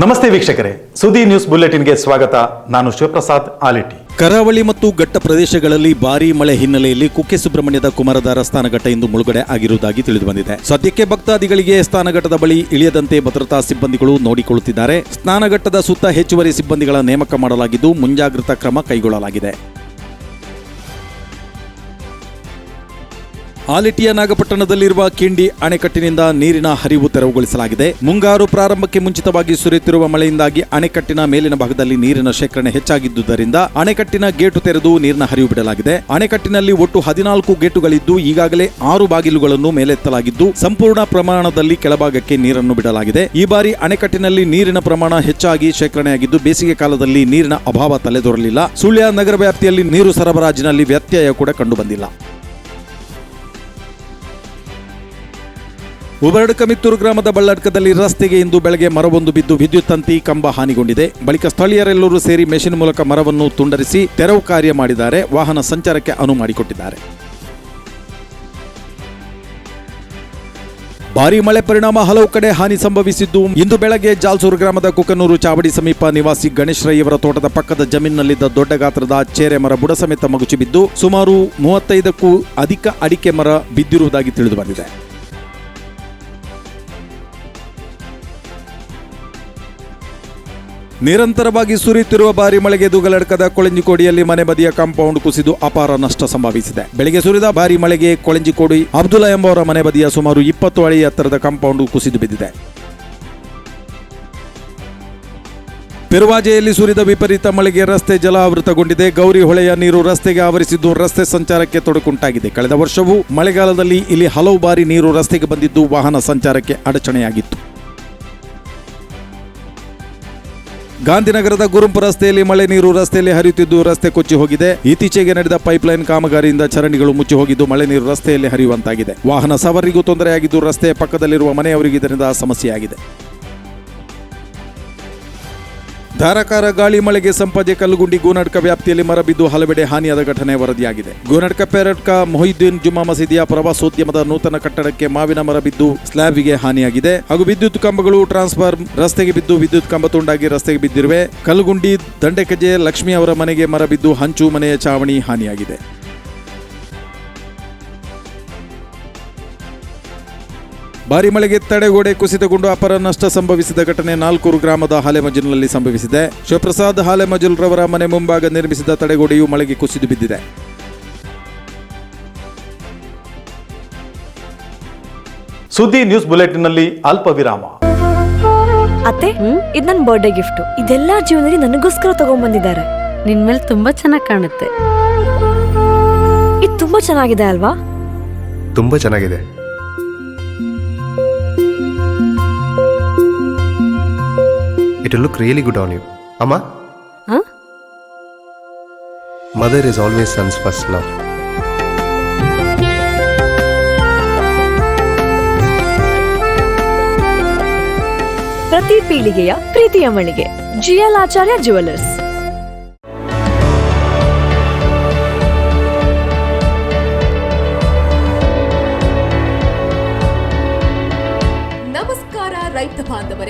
ನಮಸ್ತೆ ವೀಕ್ಷಕರೇ. ಸುದ್ದಿ ನ್ಯೂಸ್ ಬುಲೆಟಿನ್ಗೆ ಸ್ವಾಗತ. ನಾನು ಶಿವಪ್ರಸಾದ್ ಆಲಿಟಿ. ಕರಾವಳಿ ಮತ್ತು ಘಟ್ಟ ಪ್ರದೇಶಗಳಲ್ಲಿ ಭಾರೀ ಮಳೆ ಹಿನ್ನೆಲೆಯಲ್ಲಿ ಕುಕ್ಕೆ ಸುಬ್ರಹ್ಮಣ್ಯದ ಕುಮಾರಧಾರ ಸ್ಥಾನಘಟ್ಟ ಇಂದು ಮುಳುಗಡೆ ಆಗಿರುವುದಾಗಿ ತಿಳಿದುಬಂದಿದೆ. ಸದ್ಯಕ್ಕೆ ಭಕ್ತಾದಿಗಳಿಗೆ ಸ್ಥಾನಘಟ್ಟದ ಬಳಿ ಇಳಿಯದಂತೆ ಭದ್ರತಾ ಸಿಬ್ಬಂದಿಗಳು ನೋಡಿಕೊಳ್ಳುತ್ತಿದ್ದಾರೆ. ಸ್ನಾನಘಟ್ಟದ ಸುತ್ತ ಹೆಚ್ಚುವರಿ ಸಿಬ್ಬಂದಿಗಳ ನೇಮಕ ಮಾಡಲಾಗಿದ್ದು ಮುಂಜಾಗ್ರತಾ ಕ್ರಮ ಕೈಗೊಳ್ಳಲಾಗಿದೆ. ಆಲಿಟಿಯ ನಾಗಪಟ್ಟಣದಲ್ಲಿರುವ ಕಿಂಡಿ ಅಣೆಕಟ್ಟಿನಿಂದ ನೀರಿನ ಹರಿವು ತೆರವುಗೊಳಿಸಲಾಗಿದೆ. ಮುಂಗಾರು ಪ್ರಾರಂಭಕ್ಕೆ ಮುಂಚಿತವಾಗಿ ಸುರಿಯುತ್ತಿರುವ ಮಳೆಯಿಂದಾಗಿ ಅಣೆಕಟ್ಟಿನ ಮೇಲಿನ ಭಾಗದಲ್ಲಿ ನೀರಿನ ಶೇಖರಣೆ ಹೆಚ್ಚಾಗಿದ್ದುದರಿಂದ ಅಣೆಕಟ್ಟಿನ ಗೇಟು ತೆರೆದು ನೀರಿನ ಹರಿವು ಬಿಡಲಾಗಿದೆ. ಅಣೆಕಟ್ಟಿನಲ್ಲಿ ಒಟ್ಟು ಹದಿನಾಲ್ಕು ಗೇಟುಗಳಿದ್ದು, ಈಗಾಗಲೇ ಆರು ಬಾಗಿಲುಗಳನ್ನು ಮೇಲೆತ್ತಲಾಗಿದ್ದು, ಸಂಪೂರ್ಣ ಪ್ರಮಾಣದಲ್ಲಿ ಕೆಳಭಾಗಕ್ಕೆ ನೀರನ್ನು ಬಿಡಲಾಗಿದೆ. ಈ ಬಾರಿ ಅಣೆಕಟ್ಟಿನಲ್ಲಿ ನೀರಿನ ಪ್ರಮಾಣ ಹೆಚ್ಚಾಗಿ ಶೇಖರಣೆಯಾಗಿದ್ದು, ಬೇಸಿಗೆ ಕಾಲದಲ್ಲಿ ನೀರಿನ ಅಭಾವ ತಲೆದೋರಲಿಲ್ಲ. ಸುಳ್ಯ ನಗರ ವ್ಯಾಪ್ತಿಯಲ್ಲಿ ನೀರು ಸರಬರಾಜಿನಲ್ಲಿ ವ್ಯತ್ಯಯ ಕೂಡ ಕಂಡುಬಂದಿಲ್ಲ. ಉಬರಡ್ಕ ಮಿತ್ತೂರು ಗ್ರಾಮದ ಬಳ್ಳಡ್ಕದಲ್ಲಿ ರಸ್ತೆಗೆ ಇಂದು ಬೆಳಗ್ಗೆ ಮರವೊಂದು ಬಿದ್ದು ವಿದ್ಯುತ್ ತಂತಿ, ಕಂಬ ಹಾನಿಗೊಂಡಿದೆ. ಬಳಿಕ ಸ್ಥಳೀಯರೆಲ್ಲರೂ ಸೇರಿ ಮೆಷಿನ್ ಮೂಲಕ ಮರವನ್ನು ತುಂಡರಿಸಿ ತೆರವು ಕಾರ್ಯ ಮಾಡಿದ್ದಾರೆ. ವಾಹನ ಸಂಚಾರಕ್ಕೆ ಅನುವು ಮಾಡಿಕೊಟ್ಟಿದ್ದಾರೆ. ಭಾರೀ ಮಳೆ ಪರಿಣಾಮ ಹಲವು ಕಡೆ ಹಾನಿ ಸಂಭವಿಸಿದ್ದು. ಇಂದು ಬೆಳಗ್ಗೆ ಜಾಲ್ಸೂರು ಗ್ರಾಮದ ಕುಕನೂರು ಚಾವಡಿ ಸಮೀಪ ನಿವಾಸಿ ಗಣೇಶ್ ರೈ ಅವರ ತೋಟದ ಪಕ್ಕದ ಜಮೀನಿನಲ್ಲಿದ್ದ ದೊಡ್ಡ ಗಾತ್ರದ ಚೇರೆ ಮರ ಬುಡ ಸಮೇತ ಮಗುಚಿ ಬಿದ್ದು ಸುಮಾರು ಮೂವತ್ತೈದಕ್ಕೂ ಅಧಿಕ ಅಡಿಕೆ ಮರ ಬಿದ್ದಿರುವುದಾಗಿ ತಿಳಿದು ನಿರಂತರವಾಗಿ ಸುರಿಯುತ್ತಿರುವ ಭಾರಿ ಮಳೆಗೆ ದುಗಲಡ್ಕದ ಕೊಳಂಜಿಕೋಡಿಯಲ್ಲಿ ಮನೆ ಬದಿಯ ಕಾಂಪೌಂಡ್ ಕುಸಿದು ಅಪಾರ ನಷ್ಟ ಸಂಭವಿಸಿದೆ. ಬೆಳಗ್ಗೆ ಸುರಿದ ಭಾರಿ ಮಳೆಗೆ ಕೊಳಂಜಿಕೋಡಿ ಅಬ್ದುಲ್ಲಾ ಎಂಬವರ ಮನೆ ಬದಿಯ ಸುಮಾರು ಇಪ್ಪತ್ತು ಅಡಿ ಎತ್ತರದ ಕಾಂಪೌಂಡ್ ಕುಸಿದು ಬಿದ್ದಿದೆ. ಪೆರುವಾಜೆಯಲ್ಲಿ ಸುರಿದ ವಿಪರೀತ ಮಳೆಗೆ ರಸ್ತೆ ಜಲಾವೃತಗೊಂಡಿದೆ. ಗೌರಿ ಹೊಳೆಯ ನೀರು ರಸ್ತೆಗೆ ಆವರಿಸಿದ್ದು ರಸ್ತೆ ಸಂಚಾರಕ್ಕೆ ತೊಡಕುಂಟಾಗಿದೆ. ಕಳೆದ ವರ್ಷವೂ ಮಳೆಗಾಲದಲ್ಲಿ ಇಲ್ಲಿ ಹಲವು ಬಾರಿ ನೀರು ರಸ್ತೆಗೆ ಬಂದಿದ್ದು ವಾಹನ ಸಂಚಾರಕ್ಕೆ ಅಡಚಣೆಯಾಗಿತ್ತು. ಗಾಂಧಿನಗರದ ಗುರುಂಪು ರಸ್ತೆಯಲ್ಲಿ ಮಳೆ ನೀರು ರಸ್ತೆಯಲ್ಲಿ ಹರಿಯುತ್ತಿದ್ದು ರಸ್ತೆ ಕೊಚ್ಚಿ ಹೋಗಿದೆ. ಇತ್ತೀಚೆಗೆ ನಡೆದ ಪೈಪ್ಲೈನ್ ಕಾಮಗಾರಿಯಿಂದ ಚರಂಡಿಗಳು ಮುಚ್ಚಿ ಹೋಗಿದ್ದು ಮಳೆ ನೀರು ರಸ್ತೆಯಲ್ಲಿ ಹರಿಯುವಂತಾಗಿದೆ. ವಾಹನ ಸವಾರಿಗೂ ತೊಂದರೆಯಾಗಿದ್ದು ರಸ್ತೆಯ ಪಕ್ಕದಲ್ಲಿರುವ ಮನೆಯವರಿಗೆ ಇದರಿಂದ ಸಮಸ್ಯೆಯಾಗಿದೆ. ಧಾರಾಕಾರ ಗಾಳಿ ಮಳೆಗೆ ಸಂಪದೆ ಕಲ್ಲುಗುಂಡಿ ಗೋನಡ್ಕ ವ್ಯಾಪ್ತಿಯಲ್ಲಿ ಮರ ಬಿದ್ದು ಹಲವೆಡೆ ಹಾನಿಯಾದ ಘಟನೆ ವರದಿಯಾಗಿದೆ. ಗೋನಡ್ಕ, ಪೇರಡ್ಕ, ಮೊಹಿದ್ದೀನ್, ಜುಮ್ಮಾ ಮಸೀದಿಯ ಪ್ರವಾಸೋದ್ಯಮದ ನೂತನ ಕಟ್ಟಡಕ್ಕೆ ಮಾವಿನ ಮರ ಬಿದ್ದು ಸ್ಲ್ಯಾಬ್ಗೆ ಹಾನಿಯಾಗಿದೆ. ಹಾಗೂ ವಿದ್ಯುತ್ ಕಂಬಗಳು ಟ್ರಾನ್ಸ್ಫಾರ್ಮ್ ರಸ್ತೆಗೆ ಬಿದ್ದು ವಿದ್ಯುತ್ ಕಂಬ ತುಂಡಾಗಿ ರಸ್ತೆಗೆ ಬಿದ್ದಿರುವೆ. ಕಲ್ಲುಗುಂಡಿ, ದಂಡೆಕಜೆ, ಲಕ್ಷ್ಮಿ ಅವರ ಮನೆಗೆ ಮರ ಬಿದ್ದು ಹಂಚು ಮನೆಯ ಚಾವಣಿ ಹಾನಿಯಾಗಿದೆ. ಭಾರಿ ಮಳೆಗೆ ತಡೆಗೋಡೆ ಕುಸಿತಗೊಂಡು ಅಪರ ನಷ್ಟ ಸಂಭವಿಸಿದ ಘಟನೆ ನಾಲ್ಕೂರು ಗ್ರಾಮದ ಹಾಲೆಮಜಲ್ನಲ್ಲಿ ಸಂಭವಿಸಿದೆ. ಶಿವಪ್ರಸಾದ್ ಹಾಲೆಮಜಲ್ ರವರ ಮನೆ ಮುಂಭಾಗ ನಿರ್ಮಿಸಿದ ತಡೆಗೋಡೆಯು ಮಳೆಗೆ ಕುಸಿದು ಬಿದ್ದಿದೆ. ಸುದ್ದಿ ನ್ಯೂಸ್ ಬುಲೆಟಿನಲ್ಲಿ ಅಲ್ಪ ವಿರಾಮ ಅತ್ತೆ ಇದು ನನ್ನ ಬರ್ಡೇ ಗಿಫ್ಟ್ ಇದೆಲ್ಲ ಜೀವನದಲ್ಲಿ ನನಗೋಸ್ಕರ ತಗೊಂಡ್ಬಂದಿದ್ದಾರೆ ನಿನ್ ಮೇಲೆ ತುಂಬಾ ಚೆನ್ನಾಗಿ ಕಾಣುತ್ತೆ. ಇದು ತುಂಬಾ ಚೆನ್ನಾಗಿದೆ ಅಲ್ವಾ? ತುಂಬಾ ಚೆನ್ನಾಗಿದೆ. It look really good on you ಅಮ್ಮ ಹ? Mother is always sons first love ಪ್ರತಿ ಪೀಳಿಗೆಯ ಪ್ರೀತಿಯ ಮಳಿಗೆ. ಜಿಎಲ್ ಆಚಾರ್ಯ ಜುವೆಲ್ಲರ್ಸ್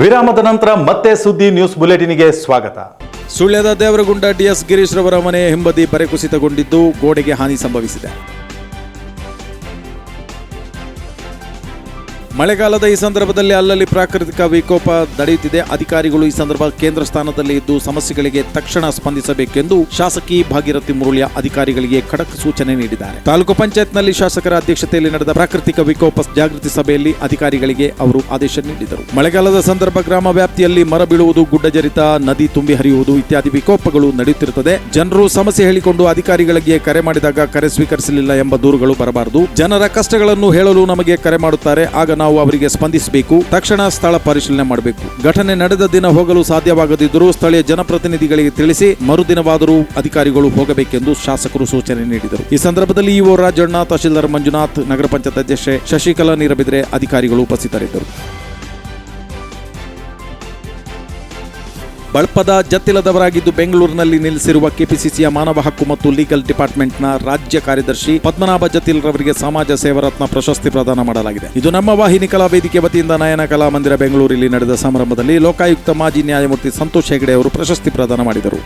ವಿರಾಮದ ನಂತರ ಮತ್ತೆ ಸುದ್ದಿ ನ್ಯೂಸ್ ಬುಲೆಟಿನ್ಗೆ ಸ್ವಾಗತ. ಸುಳ್ಯದ ದೇವರಗುಂಡ ಡಿಎಸ್ ಗಿರೀಶ್ ರವರ ಮನೆ ಹಿಂಬದಿ ಪರಿಕುಸಿತಗೊಂಡಿದ್ದು ಗೋಡೆಗೆ ಹಾನಿ ಸಂಭವಿಸಿದೆ. ಮಳೆಗಾಲದ ಈ ಸಂದರ್ಭದಲ್ಲಿ ಅಲ್ಲಲ್ಲಿ ಪ್ರಾಕೃತಿಕ ವಿಕೋಪ ನಡೆಯುತ್ತಿದೆ. ಅಧಿಕಾರಿಗಳು ಈ ಸಂದರ್ಭ ಕೇಂದ್ರ ಸ್ಥಾನದಲ್ಲಿ ಇದ್ದು ಸಮಸ್ಯೆಗಳಿಗೆ ತಕ್ಷಣ ಸ್ಪಂದಿಸಬೇಕೆಂದು ಶಾಸಕಿ ಭಾಗೀರಥಿ ಮುರುಳಿಯ ಅಧಿಕಾರಿಗಳಿಗೆ ಖಡಕ್ ಸೂಚನೆ ನೀಡಿದ್ದಾರೆ. ತಾಲೂಕು ಪಂಚಾಯತ್ನಲ್ಲಿ ಶಾಸಕರ ಅಧ್ಯಕ್ಷತೆಯಲ್ಲಿ ನಡೆದ ಪ್ರಾಕೃತಿಕ ವಿಕೋಪ ಜಾಗೃತಿ ಸಭೆಯಲ್ಲಿ ಅಧಿಕಾರಿಗಳಿಗೆ ಅವರು ಆದೇಶ ನೀಡಿದರು. ಮಳೆಗಾಲದ ಸಂದರ್ಭ ಗ್ರಾಮ ವ್ಯಾಪ್ತಿಯಲ್ಲಿ ಮರ ಬೀಳುವುದು ಗುಡ್ಡ ಜರಿತ ನದಿ ತುಂಬಿ ಹರಿಯುವುದು ಇತ್ಯಾದಿ ವಿಕೋಪಗಳು ನಡೆಯುತ್ತಿರುತ್ತದೆ. ಜನರು ಸಮಸ್ಯೆ ಹೇಳಿಕೊಂಡು ಅಧಿಕಾರಿಗಳಿಗೆ ಕರೆ ಮಾಡಿದಾಗ ಕರೆ ಸ್ವೀಕರಿಸಲಿಲ್ಲ ಎಂಬ ದೂರುಗಳು ಬರಬಾರದು. ಜನರ ಕಷ್ಟಗಳನ್ನು ಹೇಳಲು ನಮಗೆ ಕರೆ ಮಾಡುತ್ತಾರೆ. ಆಗ ನಾವು ಅವರಿಗೆ ಸ್ಪಂದಿಸಬೇಕು, ತಕ್ಷಣ ಸ್ಥಳ ಪರಿಶೀಲನೆ ಮಾಡಬೇಕು. ಘಟನೆ ನಡೆದ ದಿನ ಹೋಗಲು ಸಾಧ್ಯವಾಗದಿದ್ದರೂ ಸ್ಥಳೀಯ ಜನಪ್ರತಿನಿಧಿಗಳಿಗೆ ತಿಳಿಸಿ ಮರುದಿನವಾದರೂ ಅಧಿಕಾರಿಗಳು ಹೋಗಬೇಕೆಂದು ಶಾಸಕರು ಸೂಚನೆ ನೀಡಿದರು. ಈ ಸಂದರ್ಭದಲ್ಲಿ ಇಒ ರಾಜಣ್ಣ, ತಹಶೀಲ್ದಾರ್ ಮಂಜುನಾಥ್, ನಗರ ಪಂಚಾಯತ್ ಅಧ್ಯಕ್ಷೆ ಶಶಿಕಲಾ ನೀರಬಿದ್ರೆ ಅಧಿಕಾರಿಗಳು ಉಪಸ್ಥಿತರಿದ್ದರು. ಬಳಪದ ಜತ್ತಿಲದವರಾಗಿದ್ದು ಬೆಂಗಳೂರಿನಲ್ಲಿ ನಿಲ್ಲಿಸಿರುವ ಕೆಪಿಸಿಸಿಯ ಮಾನವ ಹಕ್ಕು ಮತ್ತು ಲೀಗಲ್ ಡಿಪಾರ್ಟ್ಮೆಂಟ್ನ ರಾಜ್ಯ ಕಾರ್ಯದರ್ಶಿ ಪದ್ಮನಾಭ ಜತಿಲ್ ರವರಿಗೆ ಸಮಾಜ ಸೇವರತ್ನ ಪ್ರಶಸ್ತಿ ಪ್ರದಾನ ಮಾಡಲಾಗಿದೆ. ಇದು ನಮ್ಮ ವಾಹಿನಿ ಕಲಾ ವೇದಿಕೆ ವತಿಯಿಂದ ನಯನ ಕಲಾ ಮಂದಿರ ಬೆಂಗಳೂರಿನಲ್ಲಿ ನಡೆದ ಸಮಾರಂಭದಲ್ಲಿ ಲೋಕಾಯುಕ್ತ ಮಾಜಿ ನ್ಯಾಯಮೂರ್ತಿ ಸಂತೋಷ್ ಹೆಗಡೆ ಅವರು ಪ್ರಶಸ್ತಿ ಪ್ರದಾನ ಮಾಡಿದರು.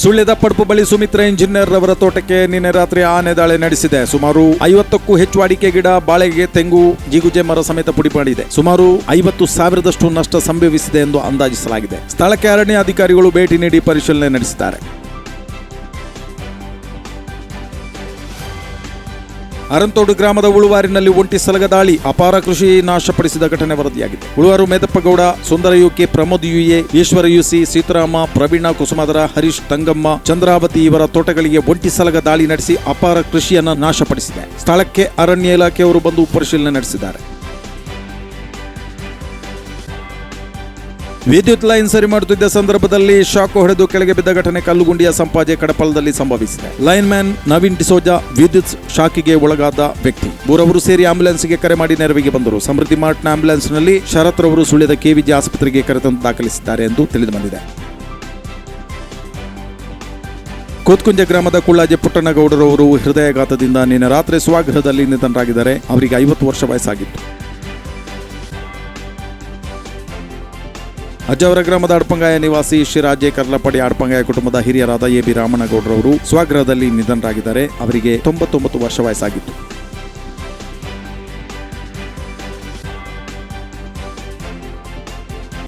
ಸುಳ್ಯದ ಪಡುಪು ಬಳಿ ಸುಮಿತ್ರ ಇಂಜಿನಿಯರ್ ಅವರ ತೋಟಕ್ಕೆ ನಿನ್ನೆ ರಾತ್ರಿ ಆನೆ ದಾಳಿ ನಡೆಸಿದೆ. ಸುಮಾರು ಐವತ್ತಕ್ಕೂ ಹೆಚ್ಚು ಅಡಿಕೆ ಗಿಡ ಬಾಳೆಗೆ ತೆಂಗು, ಜಿಗುಜೆ ಮರ ಸಮೇತ ಪುಡಿ ಮಾಡಿದೆ. ಸುಮಾರು ಐವತ್ತು ಸಾವಿರದಷ್ಟು ನಷ್ಟ ಸಂಭವಿಸಿದೆ ಎಂದು ಅಂದಾಜಿಸಲಾಗಿದೆ. ಸ್ಥಳಕ್ಕೆ ಅರಣ್ಯ ಅಧಿಕಾರಿಗಳು ಭೇಟಿ ನೀಡಿ ಪರಿಶೀಲನೆ ನಡೆಸಿದ್ದಾರೆ. ಅರಂತೋಡು ಗ್ರಾಮದ ಉಳುವಾರಿನಲ್ಲಿ ಒಂಟಿ ಸಲಗ ದಾಳಿ, ಅಪಾರ ಕೃಷಿ ನಾಶಪಡಿಸಿದ ಘಟನೆ ವರದಿಯಾಗಿದೆ. Uluvaru Medappagowda, Sundara UK Pramod UA, Eshwara UC, Seetharama, Praveena Kusumadhara Harish Thangamma, Chandravathi ಇವರ ತೋಟಗಳಿಗೆ ಒಂಟಿ ಸಲಗ ದಾಳಿ ನಡೆಸಿ ಅಪಾರ ಕೃಷಿಯನ್ನು ನಾಶಪಡಿಸಿದೆ. ಸ್ಥಳಕ್ಕೆ ಅರಣ್ಯ ಇಲಾಖೆಯವರು ಬಂದು ಪರಿಶೀಲನೆ ನಡೆಸಿದ್ದಾರೆ. ವಿದ್ಯುತ್ ಲೈನ್ ಸರಿ ಮಾಡುತ್ತಿದ್ದ ಸಂದರ್ಭದಲ್ಲಿ ಶಾಕ್ ಹೊಡೆದು ಕೆಳಗೆ ಬಿದ್ದ ಘಟನೆ ಕಲ್ಲುಗುಂಡಿಯ ಸಂಪಾಜೆ ಕಡಪಲದಲ್ಲಿ ಸಂಭವಿಸಿದೆ. ಲೈನ್ ಮ್ಯಾನ್ ನವೀನ್ ಡಿಸೋಜಾ ವಿದ್ಯುತ್ ಶಾಕಿಗೆ ಒಳಗಾದ ವ್ಯಕ್ತಿ. ಮೂರವರು ಸೇರಿ ಆಂಬ್ಯುಲೆನ್ಸ್ಗೆ ಕರೆ ಮಾಡಿ ನೆರವಿಗೆ ಬಂದರು. ಸಮೃದ್ಧಿ ಮಾರ್ಟ್ನ ಆಂಬ್ಯುಲೆನ್ಸ್ನಲ್ಲಿ ಶರತ್ ರವರು ಸುಳಿದ ಕೆವಿಜಿ ಆಸ್ಪತ್ರೆಗೆ ಕರೆತಂದು ದಾಖಲಿಸಿದ್ದಾರೆ ಎಂದು ತಿಳಿದು ಬಂದಿದೆ ಕೋತ್ಕುಂಜ ಗ್ರಾಮದ ಕುಳ್ಳಾಜೆ ಪುಟ್ಟಣ್ಣಗೌಡರವರು ಹೃದಯಾಘಾತದಿಂದ ನಿನ್ನೆ ರಾತ್ರಿ ಸ್ವಗೃಹದಲ್ಲಿ ನಿಧನರಾಗಿದ್ದಾರೆ. ಅವರಿಗೆ ಐವತ್ತು ವರ್ಷ ವಯಸ್ಸಾಗಿತ್ತು. ಅಜ್ಜವರ ಗ್ರಾಮದ ಅಡ್ಪಂಗಾಯ ನಿವಾಸಿ ಶಿರಾಜೆ ಕರ್ಲಪಡಿ ಅಡ್ಪಂಗಾಯ ಕುಟುಂಬದ ಹಿರಿಯರಾದ ಎ ಬಿ ರಾಮನಗೌಡರವರು ಸ್ವಗೃಹದಲ್ಲಿ ನಿಧನರಾಗಿದ್ದಾರೆ. ಅವರಿಗೆ ತೊಂಬತ್ತೊಂಬತ್ತು ವರ್ಷ ವಯಸ್ಸಾಗಿತ್ತು.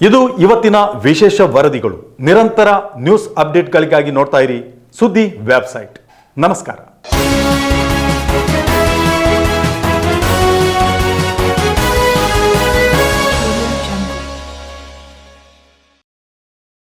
ಇದು ಇವತ್ತಿನ ವಿಶೇಷ ವರದಿಗಳು. ನಿರಂತರ ನ್ಯೂಸ್ ಅಪ್ಡೇಟ್ಗಳಿಗಾಗಿ ನೋಡ್ತಾ ಇರಿ ಸುದ್ದಿ ವೆಬ್ಸೈಟ್. ನಮಸ್ಕಾರ.